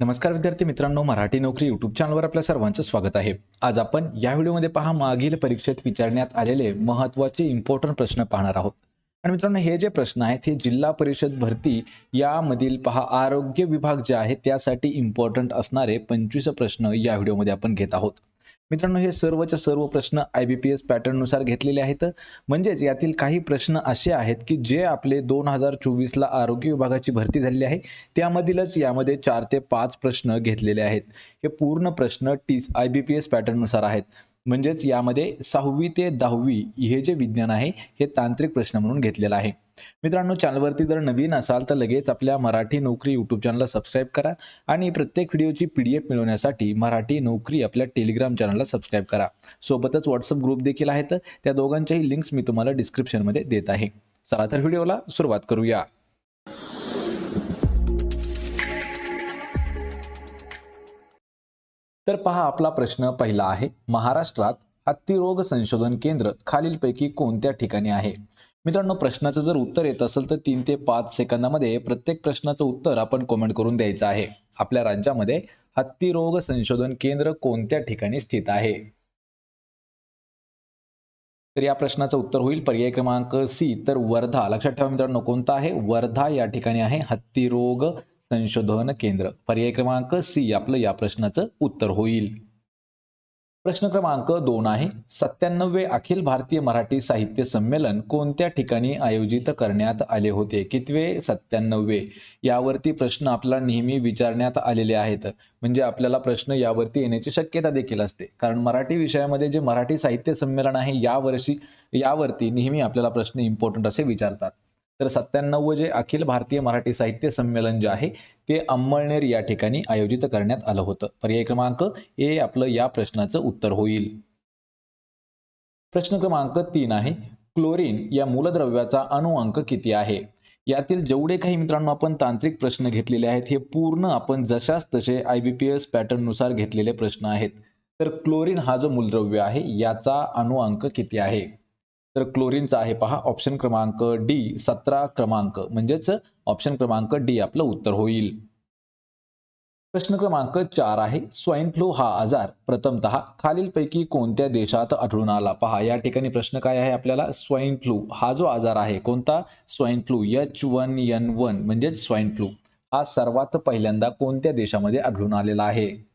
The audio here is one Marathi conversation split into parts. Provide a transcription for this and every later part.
नमस्कार विद्यार्थी मित्रांनो मराठी नोकरी यूट्यूब चॅनलवर आपल्या सर्वांचं स्वागत आहे. आज आपण या व्हिडिओमध्ये पहा मागील परीक्षेत विचारण्यात आलेले महत्त्वाचे इम्पॉर्टंट प्रश्न पाहणार आहोत. आणि मित्रांनो हे जे प्रश्न आहेत हे जिल्हा परिषद भरती यामधील पहा आरोग्य विभाग जे आहे त्यासाठी इम्पॉर्टंट असणारे पंचवीस प्रश्न या व्हिडिओमध्ये आपण घेत आहोत. मित्रांनो हे सर्वच्या सर्व प्रश्न आय बी पी एस पॅटर्ननुसार घेतलेले आहेत. म्हणजेच यातील काही प्रश्न असे आहेत की जे आपले दोन हजार चोवीसला आरोग्य विभागाची भरती झालेली आहे त्यामधीलच यामध्ये चार ते पाच प्रश्न घेतलेले आहेत. हे पूर्ण प्रश्न T I B P S पॅटर्ननुसार आहेत. म्हणजेच यामध्ये सहावी ते दहावी हे जे विज्ञान आहे हे तांत्रिक प्रश्न म्हणून घेतलेलं आहे. मित्रांनो चॅनलवरती जर नवीन असाल तर लगेच आपल्या मराठी नोकरी यूट्यूब चॅनलला सबस्क्राईब करा आणि प्रत्येक व्हिडिओची पी डी एफ मिळवण्यासाठी मराठी नोकरी आपल्या टेलिग्राम चॅनलला सबस्क्राईब करा. सोबतच व्हॉट्सअप ग्रुप देखील आहेत. त्या दोघांच्याही लिंक्स मी तुम्हाला डिस्क्रिप्शनमध्ये देत आहे. चला तर व्हिडिओला सुरुवात करूया. तर पहा आपला प्रश्न पहिला आहे महाराष्ट्रात हत्तीरोग संशोधन केंद्र खालीलपैकी कोणत्या ठिकाणी आहे? मित्रांनो प्रश्नाचं जर उत्तर येत असेल तर तीन ते पाच सेकंदामध्ये प्रत्येक प्रश्नाचं उत्तर आपण कमेंट करून द्यायचं आहे. आपल्या राज्यामध्ये हत्तीरोग संशोधन केंद्र कोणत्या ठिकाणी स्थित आहे? तर या प्रश्नाचं उत्तर होईल पर्याय क्रमांक सी. तर वर्धा लक्षात ठेवा मित्रांनो कोणता आहे? वर्धा या ठिकाणी आहे हत्तीरोग संशोधन केंद्र. पर्याय क्रमांक सी आपलं या प्रश्नाचं उत्तर होईल. प्रश्न क्रमांक दोन आहे सत्त्याण्णवे अखिल भारतीय मराठी साहित्य संमेलन कोणत्या ठिकाणी आयोजित करण्यात आले होते? कितवे? सत्त्याण्णवे यावरती प्रश्न आपल्याला नेहमी विचारण्यात आलेले आहेत. म्हणजे आपल्याला प्रश्न यावरती येण्याची शक्यता देखील असते. कारण मराठी विषयामध्ये जे मराठी साहित्य संमेलन आहे यावर्षी यावरती नेहमी आपल्याला प्रश्न इम्पॉर्टंट असे विचारतात. तर सत्त्याण्णव जे अखिल भारतीय मराठी साहित्य संमेलन जे आहे ते अंमळनेर या ठिकाणी आयोजित करण्यात आलं होतं. पर्याय क्रमांक ए आपलं या प्रश्नाचं उत्तर होईल. प्रश्न क्रमांक तीन आहे क्लोरीन या मूलद्रव्याचा अणुअंक किती आहे? यातील जेवढे काही मित्रांनो आपण तांत्रिक प्रश्न घेतलेले आहेत हे पूर्ण आपण जशाच तसे आय बी पी एस पॅटर्ननुसार घेतलेले प्रश्न आहेत. तर क्लोरीन हा जो मूलद्रव्य आहे याचा अणुअंक किती आहे? तर क्लोरीनचा आहे पहा ऑप्शन क्रमांक डी सतरा क्रमांक. म्हणजेच ऑप्शन क्रमांक डी आपलं उत्तर होईल. प्रश्न क्रमांक चार आहे स्वाईन फ्लू हा आजार प्रथमत खालीलपैकी कोणत्या देशात आढळून आला? पहा या ठिकाणी प्रश्न काय आहे आपल्याला? स्वाईन फ्लू हा जो आजार आहे कोणता? Swine flu H one N one म्हणजेच स्वाईन फ्लू हा सर्वात पहिल्यांदा कोणत्या देशामध्ये आढळून आलेला आहे?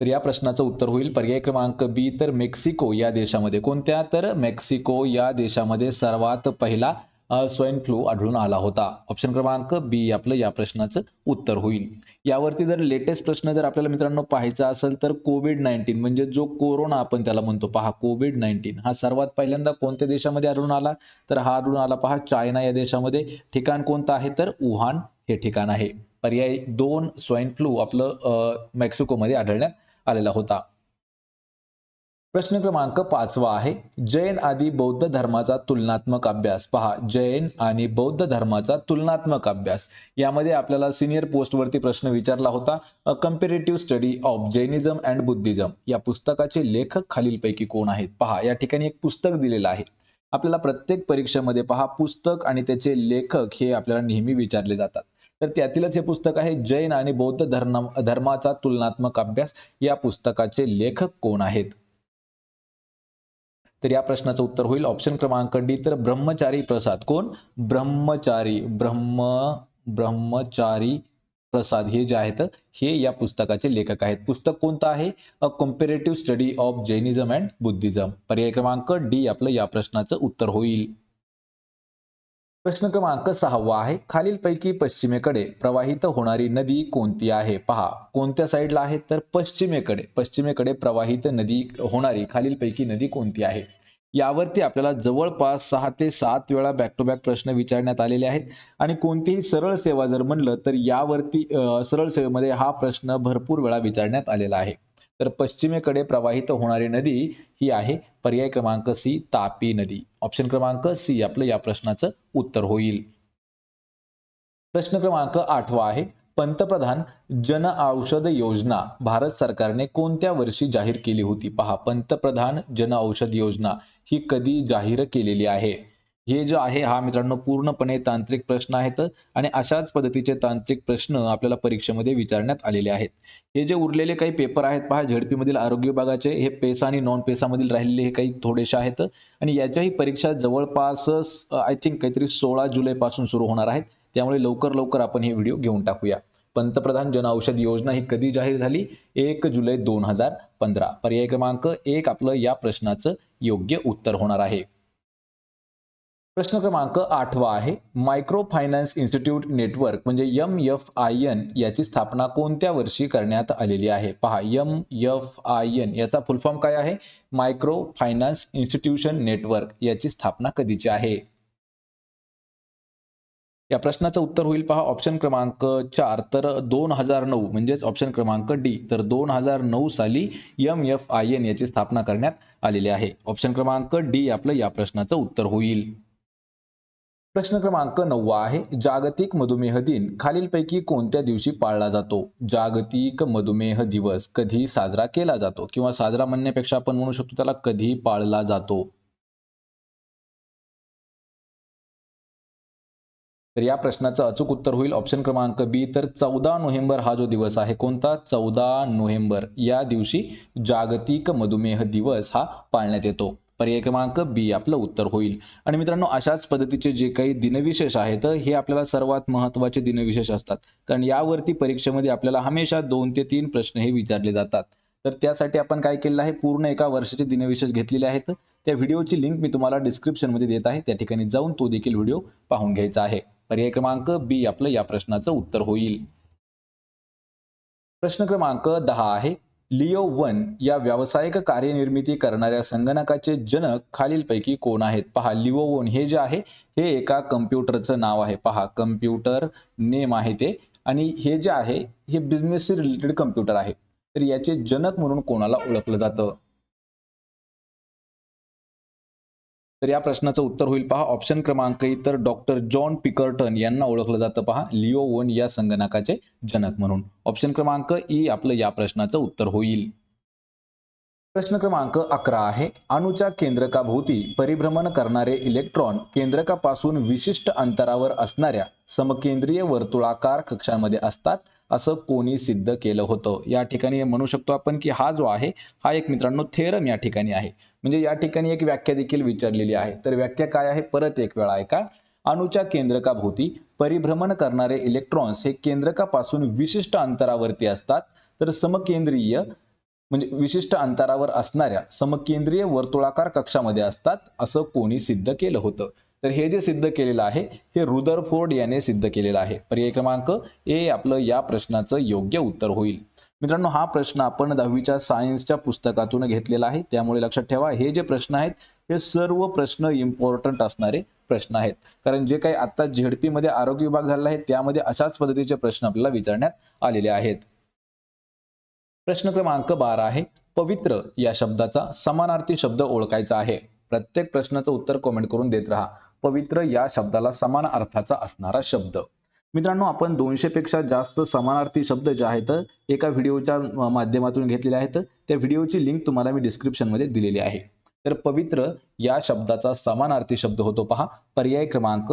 तर या प्रश्नाचं उत्तर होईल. पर्याय क्रमांक बी तर मेक्सिको या देशामध्ये. कोणत्या? तर मेक्सिको या देशामध्ये सर्वात पहिला स्वाईन फ्लू आढळून आला होता. ऑप्शन क्रमांक बी आपलं या प्रश्नाचं उत्तर होईल. यावरती जर लेटेस्ट प्रश्न जर आपल्याला मित्रांनो पाहायचा असेल तर कोविड नाईन्टीन म्हणजे जो कोरोना आपण त्याला म्हणतो पहा कोविड नाईन्टीन हा सर्वात पहिल्यांदा कोणत्या देशामध्ये आढळून आला? तर हा आढळून आला पहा चायना या देशामध्ये. ठिकाण कोणतं आहे? तर वुहान हे ठिकाण आहे. पर्याय दोन स्वाईन फ्लू आपलं मेक्सिकोमध्ये आढळण्यात आलेला होता. प्रश्न क्रमांक पाचवा आहे. जैन आदी बौद्ध धर्माचा तुलनात्मक अभ्यास. पहा जैन आणि बौद्ध धर्माचा तुलनात्मक अभ्यास. यामध्ये आपल्याला सिनियर पोस्टवरती प्रश्न विचारला होता a comparative study of Jainism and Buddhism या पुस्तकाचे लेखक खालीलपैकी कोण आहेत? पहा या ठिकाणी एक पुस्तक दिलेलं आहे. आपल्याला प्रत्येक परीक्षेमध्ये पहा पुस्तक आणि त्याचे लेखक हे आपल्याला नेहमी विचारले जातात. तर त्यातीलच हे पुस्तक आहे जैन आणि बौद्ध धर्म धर्माचा तुलनात्मक अभ्यास. या पुस्तकाचे लेखक कोण आहेत? तर या प्रश्नाचं उत्तर होईल ऑप्शन क्रमांक डी. तर ब्रह्मचारी प्रसाद. कोण? ब्रह्मचारी ब्रह्म ब्रह्मचारी प्रसाद हे जे आहेत हे या पुस्तकाचे लेखक आहेत. पुस्तक कोणतं आहे? A comparative study of Jainism and Buddhism पर्याय क्रमांक डी आपलं या प्रश्नाचं उत्तर होईल. प्रश्न क्रमांक सहावा आहे. खालीलपैकी पश्चिमेकडे प्रवाहित होणारी नदी कोणती आहे? पहा. कोणत्या साईडला आहे? तर पश्चिमेकडे. पश्चिमेकडे प्रवाहित नदी होणारी खालीलपैकी नदी कोणती आहे? यावरती आपल्याला जवळपास सहा ते सात वेळा बॅक टू बॅक प्रश्न विचारण्यात आलेले आहेत. आणि कोणतीही सरळ सेवा जर म्हणलं तर यावरती सरळ सेवेमध्ये हा प्रश्न भरपूर वेळा विचारण्यात आलेला आहे. तर पश्चिमेकडे प्रवाहित होणारी नदी ही आहे पर्याय क्रमांक सी तापी नदी. ऑप्शन क्रमांक सी आपलं या प्रश्नाचं उत्तर होईल. प्रश्न क्रमांक आठवा आहे. पंतप्रधान जन औषध योजना भारत सरकारने कोणत्या वर्षी जाहीर केली होती? पहा पंतप्रधान जन औषध योजना ही कधी जाहीर केलेली आहे? हे जे आहे हा मित्रांनो पूर्णपणे तांत्रिक प्रश्न आहेत आणि अशाच पद्धतीचे तांत्रिक प्रश्न आपल्याला परीक्षेमध्ये विचारण्यात आलेले आहेत. हे जे उरलेले काही पेपर आहेत पहा झेडपी मधील आरोग्य विभागाचे हे पेसा आणि नॉन पेसामधील राहिलेले हे काही थोडेसे आहेत आणि याच्याही परीक्षा जवळपास आय थिंक काहीतरी सोळा जुलैपासून सुरू होणार आहेत. त्यामुळे लवकर लवकर आपण हे व्हिडिओ घेऊन टाकूया. पंतप्रधान जनऔषध योजना ही कधी जाहीर झाली? एक जुलै दोन हजार पंधरा. पर्याय क्रमांक एक आपलं या प्रश्नाचं योग्य उत्तर होणार आहे. प्रश्न क्रमांक आठवा आहे. मायक्रो फायनान्स इन्स्टिट्यूट नेटवर्क म्हणजे यम एफ आय एन याची स्थापना कोणत्या वर्षी करण्यात आलेली आहे? पहा यम एफ आय एन याचा फुलफॉर्म काय आहे? मायक्रो फायनान्स इन्स्टिट्यूशन नेटवर्क याची स्थापना कधीची आहे? या प्रश्नाचं उत्तर होईल पहा. ऑप्शन क्रमांक चार तर दोन हजार नऊ म्हणजेच ऑप्शन क्रमांक डी तर दोन हजार नऊ साली यम एफ आय एन याची स्थापना करण्यात आलेली आहे. ऑप्शन क्रमांक डी आपलं या प्रश्नाचं उत्तर होईल. प्रश्न क्रमांक नववा आहे जागतिक मधुमेह दिन. खालीलपैकी कोणत्या दिवशी पाळला जातो? जागतिक मधुमेह दिवस कधी साजरा केला जातो? किंवा साजरा म्हणण्यापेक्षा आपण म्हणू शकतो त्याला कधी पाळला जातो? तर या प्रश्नाचं अचूक उत्तर होईल ऑप्शन क्रमांक बी. तर चौदा नोव्हेंबर हा जो दिवस आहे कोणता? चौदा नोव्हेंबर. या दिवशी जागतिक मधुमेह दिवस हा पाळण्यात येतो. पर्याय क्रमांक बी आपलं उत्तर होईल. आणि मित्रांनो अशाच पद्धतीचे जे काही दिनविशेष आहेत हे आपल्याला सर्वात महत्त्वाचे दिनविशेष असतात. कारण यावरती परीक्षेमध्ये आपल्याला हमेशा दोन ते तीन प्रश्न हे विचारले जातात. तर त्यासाठी आपण काय केलेलं आहे पूर्ण एका वर्षाचे दिनविशेष घेतलेले आहेत. त्या व्हिडिओची लिंक मी तुम्हाला डिस्क्रिप्शनमध्ये देत आहे. त्या ठिकाणी जाऊन तो देखील व्हिडिओ पाहून घ्यायचा आहे. पर्याय क्रमांक बी आपलं या प्रश्नाचं उत्तर होईल. प्रश्न क्रमांक दहा आहे. लिओ वन या व्यावसायिक कार्यनिर्मिती करणाऱ्या संगणकाचे जनक खालीलपैकी कोण आहेत? पहा लिओ वन हे जे आहे हे एका कम्प्युटरचं नाव आहे. पहा कम्प्युटर नेम आहे ते. आणि हे जे आहे हे बिझनेसशी रिलेटेड कम्प्युटर आहे. तर याचे जनक म्हणून कोणाला ओळखलं जातं? तर या प्रश्नाचं उत्तर होईल पहा. ऑप्शन क्रमांक तर डॉक्टर जॉन पिकर्टन यांना ओळखलं जातं पहा. लिओ वन या संगणकाचे जनक म्हणून. ऑप्शन क्रमांक ई आपलं या प्रश्नाचं उत्तर होईल. प्रश्न क्रमांक अकरा आहे. अणुच्या केंद्रकाभोवती परिभ्रमण करणारे इलेक्ट्रॉन केंद्रकापासून विशिष्ट अंतरावर असणाऱ्या समकेंद्रीय वर्तुळाकार कक्षामध्ये असतात असं कोणी सिद्ध केलं होतं. या ठिकाणी म्हणू शकतो आपण की हा जो आहे हा एक मित्रांनो थेरम या ठिकाणी आहे. म्हणजे या ठिकाणी एक व्याख्या देखील विचारलेली आहे. तर व्याख्या काय आहे? परत एक वेळा आहे का केंद्रकाभोवती परिभ्रमण करणारे इलेक्ट्रॉन्स हे केंद्रकापासून विशिष्ट अंतरावरती असतात. तर समकेंद्रीय म्हणजे विशिष्ट अंतरावर असणाऱ्या समकेंद्रीय वर्तुळाकार कक्षामध्ये असतात. असं कोणी सिद्ध केलं होतं. तर हे जे सिद्ध केलेलं आहे हे रुदरफोर्ड याने सिद्ध केलेलं आहे. पर्याय क्रमांक ए आपलं या प्रश्नाचं योग्य उत्तर होईल. मित्रांनो हा प्रश्न आपण दहावीच्या सायन्सच्या पुस्तकातून घेतलेला आहे. त्यामुळे लक्षात ठेवा हे जे प्रश्न आहेत हे सर्व प्रश्न इम्पॉर्टंट असणारे प्रश्न आहेत. कारण जे काही आता झेडपीमध्ये आरोग्य विभाग झालेला आहे त्यामध्ये अशाच पद्धतीचे प्रश्न आपल्याला विचारण्यात आलेले आहेत. प्रश्न क्रमांक बारा आहे पवित्र या शब्दाचा समानार्थी शब्द ओळखायचा आहे. प्रत्येक प्रश्नाचं उत्तर कॉमेंट करून देत राहा. पवित्र या शब्दाला समान अर्थाचा असणारा शब्द. मित्रांनो आपण दोनशे पेक्षा जास्त समानार्थी शब्द जे आहेत एका व्हिडिओच्या माध्यमातून घेतलेले आहेत. त्या व्हिडिओची लिंक तुम्हाला मी डिस्क्रिप्शनमध्ये दिलेली आहे. तर पवित्र या शब्दाचा समानार्थी शब्द होतो पहा. पर्याय क्रमांक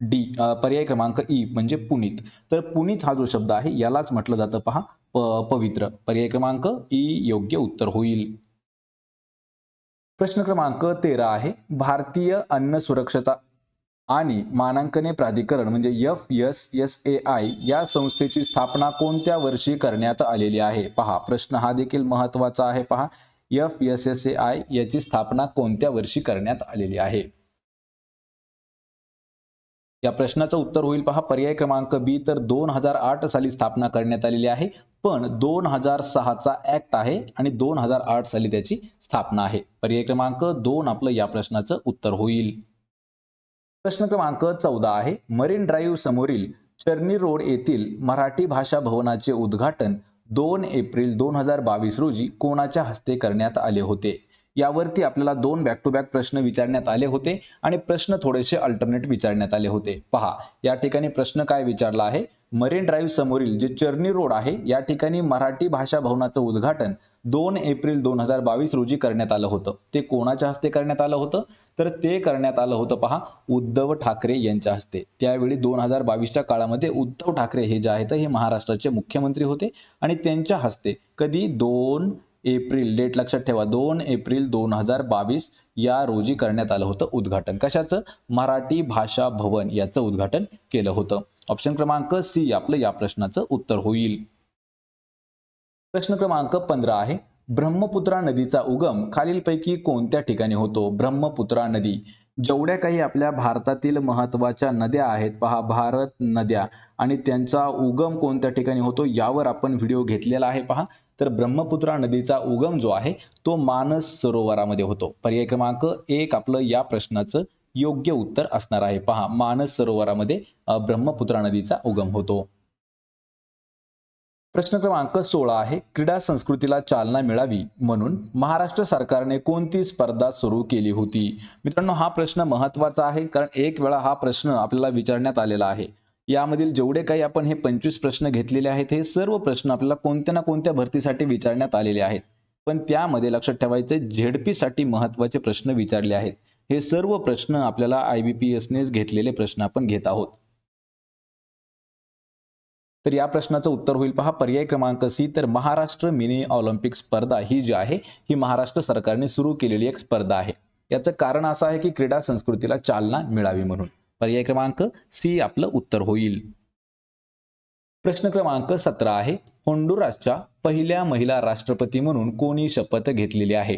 डी पर्याय क्रमांक ई म्हणजे पुनीत. तर पुनीत हा जो शब्द आहे यालाच म्हटलं जातं पहा. प पवित्र. पर्याय क्रमांक ई योग्य उत्तर होईल. प्रश्न क्रमांक तेरा आहे. भारतीय अन्न सुरक्षता आणि मानांकने प्राधिकरण म्हणजे F S S A I या संस्थेची स्थापना कोणत्या वर्षी करण्यात आलेली आहे? पहा प्रश्न हा देखील महत्त्वाचा आहे. पहा F S S A I याची स्थापना कोणत्या वर्षी करण्यात आलेली आहे? या प्रश्नाचं उत्तर होईल. पहा पर्याय क्रमांक बी तर दोन हजार आठ साली स्थापना करण्यात आलेली आहे पण दोन हजार सहाचा ऍक्ट आहे आणि दोन हजार आठ साली त्याची स्थापना आहे. पर्याय क्रमांक दोन आपलं या प्रश्नाचं उत्तर होईल. प्रश्न क्रमांक चौदा आहे. मरीन ड्राईव्ह समोरील चर्नी रोड येथील मराठी भाषा भवनाचे उद्घाटन दोन एप्रिल दोन हजार बावीस रोजी कोणाच्या हस्ते करण्यात आले होते? यावरती आपल्याला दोन बॅक टू बॅक प्रश्न विचारण्यात आले होते आणि प्रश्न थोडेसे अल्टरनेट विचारण्यात आले होते. पहा या ठिकाणी प्रश्न काय विचारला आहे? मरीन ड्राईव्ह समोरील जे चर्नी रोड आहे या ठिकाणी मराठी भाषा भवनाचं उद्घाटन दोन एप्रिल दोन हजार बावीस रोजी करण्यात आलं होतं. ते कोणाच्या हस्ते करण्यात आलं होतं? तर ते करण्यात आलं होतं पहा उद्धव ठाकरे यांच्या हस्ते. त्यावेळी दोन हजार बावीसच्या काळामध्ये उद्धव ठाकरे हे जे आहेत हे महाराष्ट्राचे मुख्यमंत्री होते आणि त्यांच्या हस्ते कधी? दोन एप्रिल डेट लक्षात ठेवा दोन एप्रिल दोन हजार बावीस या रोजी करण्यात आलं होतं उद्घाटन. कशाचं? मराठी भाषा भवन याचं उद्घाटन केलं होतं. ऑप्शन क्रमांक सी आपलं या प्रश्नाचं उत्तर होईल. प्रश्न क्रमांक पंधरा आहे. ब्रह्मपुत्रा नदीचा उगम खालीलपैकी कोणत्या ठिकाणी होतो? ब्रह्मपुत्रा नदी. जेवढ्या काही आपल्या भारतातील महत्त्वाच्या नद्या आहेत पहा भारत नद्या आणि त्यांचा उगम कोणत्या ठिकाणी होतो यावर आपण व्हिडिओ घेतलेला आहे पहा. तर ब्रह्मपुत्रा नदीचा उगम जो आहे तो मानस सरोवरामध्ये होतो. पर्याय क्रमांक एक आपलं या प्रश्नाचं योग्य उत्तर असणार आहे पहा. मानस सरोवरामध्ये ब्रह्मपुत्रा नदीचा उगम होतो. प्रश्न क्रमांक सोळा आहे क्रीडा संस्कृतीला चालना मिळावी म्हणून महाराष्ट्र सरकारने कोणती स्पर्धा सुरू केली होती? मित्रांनो हा प्रश्न महत्त्वाचा आहे कारण एक वेळा हा प्रश्न आपल्याला विचारण्यात आलेला आहे. यामधील जेवढे काही आपण हे पंचवीस प्रश्न घेतलेले आहेत हे सर्व प्रश्न आपल्याला कोणत्या ना कोणत्या भरतीसाठी विचारण्यात आलेले आहेत. पण त्यामध्ये लक्षात ठेवायचे झेडपीसाठी महत्त्वाचे महत्त्वाचे प्रश्न विचारले आहेत. हे सर्व प्रश्न आपल्याला आय बी पी एसनेच घेतलेले प्रश्न आपण घेत आहोत. तर या प्रश्नाचं उत्तर होईल पहा. पर्याय क्रमांक सी तर महाराष्ट्र मिनी ऑलिम्पिक स्पर्धा ही जी आहे ही महाराष्ट्र सरकारने सुरू केलेली एक स्पर्धा आहे. याचं कारण असं आहे की क्रीडा संस्कृतीला चालना मिळावी म्हणून. पर्याय क्रमांक सी आपलं उत्तर होईल. प्रश्न क्रमांक सतरा आहे. होंडुरासच्या पहिल्या महिला राष्ट्रपती म्हणून कोणी शपथ घेतलेली आहे?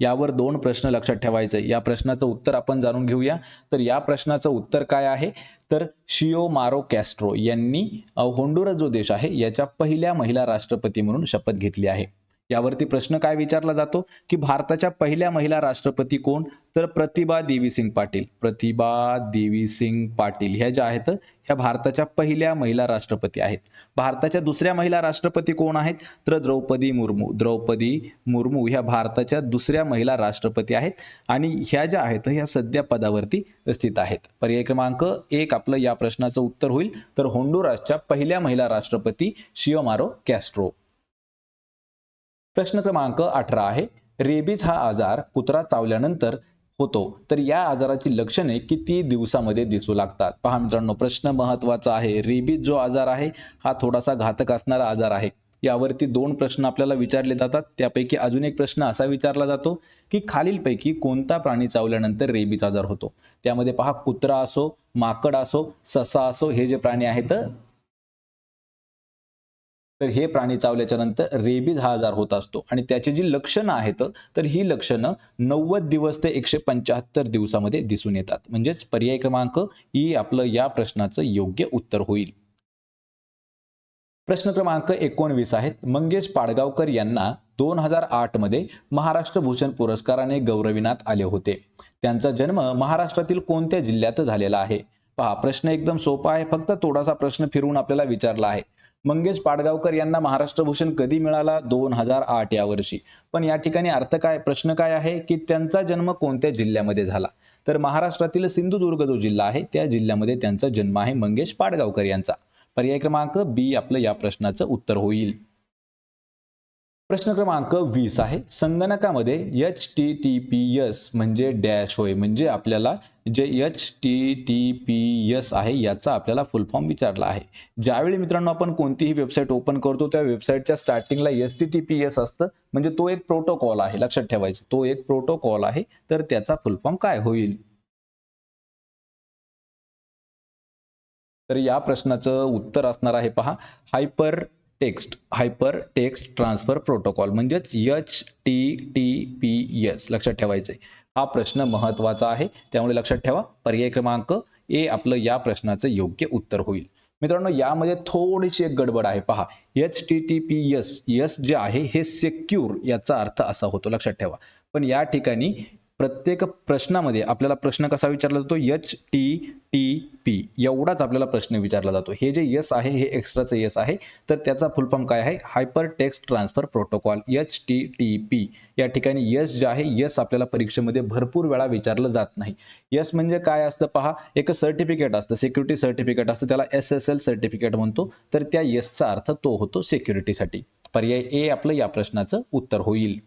यावर दोन प्रश्न लक्षात ठेवायचे. या प्रश्नाचं उत्तर आपण जाणून घेऊया. तर या प्रश्नाचं उत्तर काय आहे? तर शिओ मारो कॅस्ट्रो यांनी होंडुरा जो देश आहे याच्या पहिल्या महिला राष्ट्रपती म्हणून शपथ घेतली आहे. यावरती प्रश्न काय विचारला जातो? की भारताच्या पहिल्या महिला राष्ट्रपती कोण? तर प्रतिभा देवीसिंग पाटील. प्रतिभा देवीसिंग पाटील ह्या ज्या आहेत ह्या भारताच्या पहिल्या महिला राष्ट्रपती आहेत. भारताच्या दुसऱ्या महिला राष्ट्रपती कोण आहेत? तर द्रौपदी मुर्मू द्रौपदी मुर्मू ह्या भारताच्या दुसऱ्या महिला राष्ट्रपती आहेत आणि ह्या ज्या आहेत ह्या सध्या पदावरती स्थित आहेत. पर्याय क्रमांक एक आपलं या प्रश्नाचं उत्तर होईल. तर होंडुरासच्या पहिल्या महिला राष्ट्रपती शिओमारो कॅस्ट्रो. प्रश्न क्रमांक अठरा आहे. रेबीज हा आजार कुत्रा चावल्यानंतर होतो. तर या आजाराची लक्षणे किती दिवसामध्ये दिसू लागतात? पहा मित्रांनो प्रश्न महत्त्वाचा आहे. रेबीज जो आजार आहे हा थोडासा घातक असणारा आजार आहे. यावरती दोन प्रश्न आपल्याला विचारले जातात. त्यापैकी अजून एक प्रश्न असा विचारला जातो की खालीलपैकी कोणता प्राणी चावल्यानंतर रेबीज आजार होतो? त्यामध्ये पहा कुत्रा असो माकड असो ससा असो हे जे प्राणी आहेत तर हे प्राणी चावल्याच्या नंतर रेबीज हा आजार होत असतो. आणि त्याची जी लक्षणं आहेत तर ही लक्षणं नव्वद दिवस ते एकशे पंच्याहत्तर दिवसामध्ये दिसून येतात. म्हणजेच पर्याय क्रमांक ई आपलं या प्रश्नाचं योग्य उत्तर होईल. प्रश्न क्रमांक एकोणवीस आहेत. मंगेश पाडगावकर यांना दोन हजार आठमध्ये महाराष्ट्र भूषण पुरस्काराने गौरविण्यात आले होते. त्यांचा जन्म महाराष्ट्रातील कोणत्या जिल्ह्यात झालेला आहे? पहा प्रश्न एकदम सोपा आहे. फक्त थोडासा प्रश्न फिरवून आपल्याला विचारला आहे. मंगेश पाडगावकर यांना महाराष्ट्र भूषण कधी मिळाला? दोन हजार आठ या वर्षी. पण या ठिकाणी अर्थ काय? प्रश्न काय आहे? की त्यांचा जन्म कोणत्या जिल्ह्यामध्ये झाला? तर महाराष्ट्रातील सिंधुदुर्ग जो जिल्हा आहे त्या जिल्ह्यामध्ये त्यांचा जन्म आहे मंगेश पाडगावकर यांचा. पर्याय क्रमांक बी आपलं या प्रश्नाचं उत्तर होईल. प्रश्न क्रमांक वीस आहे. संगणकामध्ये H T T P S म्हणजे डॅश होय म्हणजे आपल्याला जे H T T P S आहे याचा आपल्याला फुल फॉर्म विचारला आहे. ज्यावेळी मित्रांनो आपण कोणतीही वेबसाईट ओपन करतो त्या वेबसाईटच्या स्टार्टिंगला H T T P S असतं. म्हणजे तो एक प्रोटोकॉल आहे लक्षात ठेवायचं. तो एक प्रोटोकॉल आहे तर त्याचा फुल फॉर्म काय होईल? तर या प्रश्नाचं उत्तर असणार आहे पहा. Hyper text hyper text transfer protocol. म्हणजेच H T T P S लक्षात ठेवायचं आहे हा प्रश्न महत्त्वाचा आहे. त्यामुळे लक्षात ठेवा पर्याय क्रमांक ए आपलं या प्रश्नाचं योग्य उत्तर होईल. मित्रांनो यामध्ये थोडीशी एक गडबड आहे. पहा H T T P S S जे आहे हे सेक्यूर याचा अर्थ असा होतो. लक्षात ठेवा. पण या ठिकाणी प्रत्येक प्रश्नामध्ये आपल्याला प्रश्न कसा विचारला जातो? एच टी टी पी एवढाच आपल्याला प्रश्न विचारला जातो. हे जे यस आहे हे एक्स्ट्राचं यस आहे तर त्याचा फुलफॉर्म काय आहे? Hyper text transfer protocol H T T P या ठिकाणी यस जे आहे यस आपल्याला परीक्षेमध्ये भरपूर वेळा विचारलं जात नाही. यस म्हणजे काय असतं पहा? एक सर्टिफिकेट असतं सिक्युरिटी सर्टिफिकेट असतं त्याला एस एस एल सर्टिफिकेट म्हणतो. तर त्या यसचा अर्थ तो होतो सिक्युरिटीसाठी पर्याय ए आपलं या प्रश्नाचं उत्तर होईल.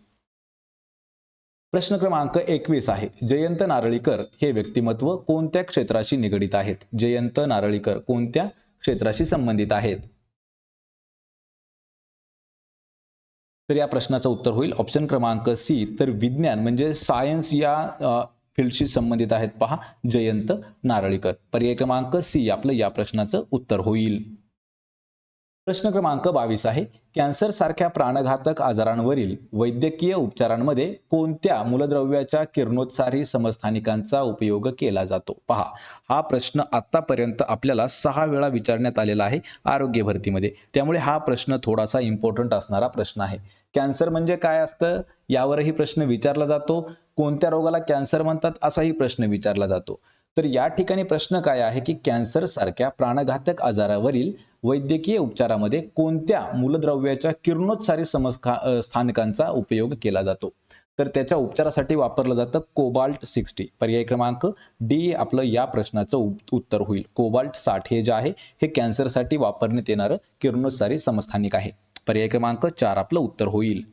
प्रश्न क्रमांक एकवीस आहे. जयंत नारळीकर हे व्यक्तिमत्व कोणत्या क्षेत्राशी निगडीत आहेत? जयंत नारळीकर कोणत्या क्षेत्राशी संबंधित आहेत? तर या प्रश्नाचं उत्तर होईल. ऑप्शन क्रमांक सी तर विज्ञान म्हणजे सायन्स या फील्डशी संबंधित आहेत. पहा जयंत नारळीकर. पर्याय क्रमांक सी आपलं या प्रश्नाचं उत्तर होईल. प्रश्न क्रमांक बावीस आहे. कॅन्सर सारख्या प्राणघातक आजारांवरील वैद्यकीय उपचारांमध्ये कोणत्या मूलद्रव्याच्या किरणोत्सारी समस्थानिकांचा उपयोग केला जातो? पहा हा प्रश्न आतापर्यंत आपल्याला सहा वेळा विचारण्यात आलेला आहे आरोग्य भरतीमध्ये. त्यामुळे हा प्रश्न थोडासा इम्पॉर्टंट असणारा प्रश्न आहे. कॅन्सर म्हणजे काय असतं? यावरही प्रश्न विचारला जातो. कोणत्या रोगाला कॅन्सर म्हणतात? असाही प्रश्न विचारला जातो. तर या ठिकाणी प्रश्न काय आहे की कॅन्सर सारख्या प्राणघातक आजारावरील वैद्यकीय उपचारामध्ये कोणत्या मूलद्रव्याच्या किरणोत्सारी समस्था स्थानकांचा उपयोग केला जातो? तर त्याच्या उपचारासाठी वापरलं जातं कोबाल्ट सिक्स्टी. पर्याय क्रमांक डी आपलं या प्रश्नाचं उत्तर होईल. कोबाल्ट साठ हे जे आहे हे कॅन्सरसाठी वापरण्यात येणारं किरणोत्सारी समस्थानिक आहे. पर्याय क्रमांक चार आपलं उत्तर होईल.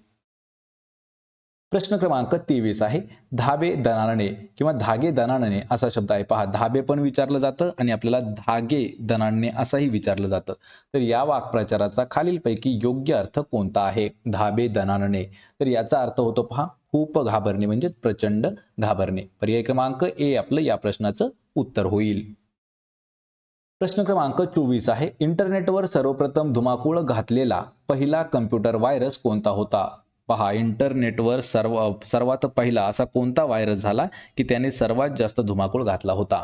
प्रश्न क्रमांक तेवीस आहे. धाबे दणाणणे किंवा धागे दणाणणे असा शब्द आहे. पहा धाबे पण विचारलं जातं आणि आपल्याला धागे दणाणणे असंही विचारलं जातं. तर या वाक्प्रचाराचा खालीलपैकी योग्य अर्थ कोणता आहे? धाबे दणाणणे. तर याचा अर्थ होतो पहा खूप घाबरणे म्हणजेच प्रचंड घाबरणे. पर्याय क्रमांक ए आपलं या प्रश्नाचं उत्तर होईल. प्रश्न क्रमांक चोवीस आहे. इंटरनेटवर सर्वप्रथम धुमाकूळ घातलेला पहिला कम्प्युटर व्हायरस कोणता होता? पहा इंटरनेटवर सर्व सर्वात पहिला असा कोणता व्हायरस झाला की त्याने सर्वात जास्त धुमाकूळ घातला होता?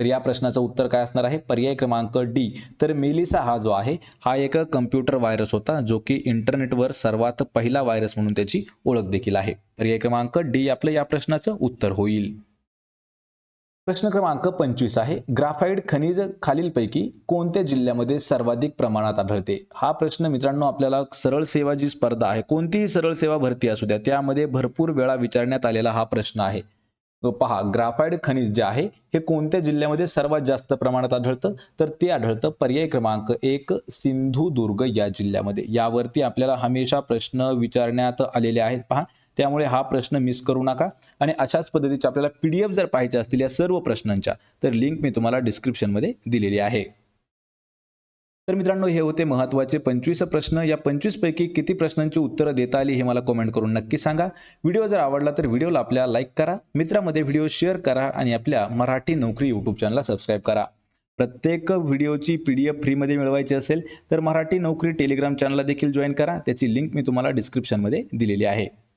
तर या प्रश्नाचं उत्तर काय असणार आहे? पर्याय क्रमांक डी. तर मेलिसा हा जो आहे हा एक कम्प्युटर व्हायरस होता जो की इंटरनेटवर सर्वात पहिला व्हायरस म्हणून त्याची ओळख देखील आहे. पर्याय क्रमांक डी आपलं या प्रश्नाचं उत्तर होईल. प्रश्न क्रमांक पंचवीस आहे. ग्राफाईड खनिज खालीलपैकी कोणत्या जिल्ह्यामध्ये सर्वाधिक प्रमाणात आढळते? हा प्रश्न मित्रांनो आपल्याला सरळ सेवा जी स्पर्धा आहे कोणतीही सरळ सेवा भरती असू द्या त्यामध्ये भरपूर वेळा विचारण्यात आलेला हा प्रश्न आहे. पहा ग्राफाईड खनिज जे आहे हे कोणत्या जिल्ह्यामध्ये सर्वात जास्त प्रमाणात आढळतं? तर ते आढळतं पर्याय क्रमांक एक सिंधुदुर्ग या जिल्ह्यामध्ये. यावरती आपल्याला हमेशा प्रश्न विचारण्यात आलेले आहेत. पहा त्यामुळे हा प्रश्न मिस करू नका. आणि अशाच पद्धतीचे आपल्याला पी डी एफ जर पाहिजे असतील या सर्व प्रश्नांच्या तर लिंक मी तुम्हाला डिस्क्रिप्शनमध्ये दिलेली आहे. तर मित्रांनो हे होते महत्त्वाचे पंचवीस प्रश्न. या पंचवीसपैकी किती प्रश्नांची उत्तरं देता आली हे मला कमेंट करून नक्की सांगा. व्हिडिओ जर आवडला तर व्हिडिओला आपल्या लाईक करा. मित्रामध्ये व्हिडिओ शेअर करा आणि आपल्या मराठी नोकरी यूट्यूब चॅनलला सबस्क्राईब करा. प्रत्येक व्हिडिओची पी डी एफ फ्रीमध्ये मिळवायची असेल तर मराठी नोकरी टेलिग्राम चॅनलला देखील जॉईन करा. त्याची लिंक मी तुम्हाला डिस्क्रिप्शनमध्ये दिलेली आहे.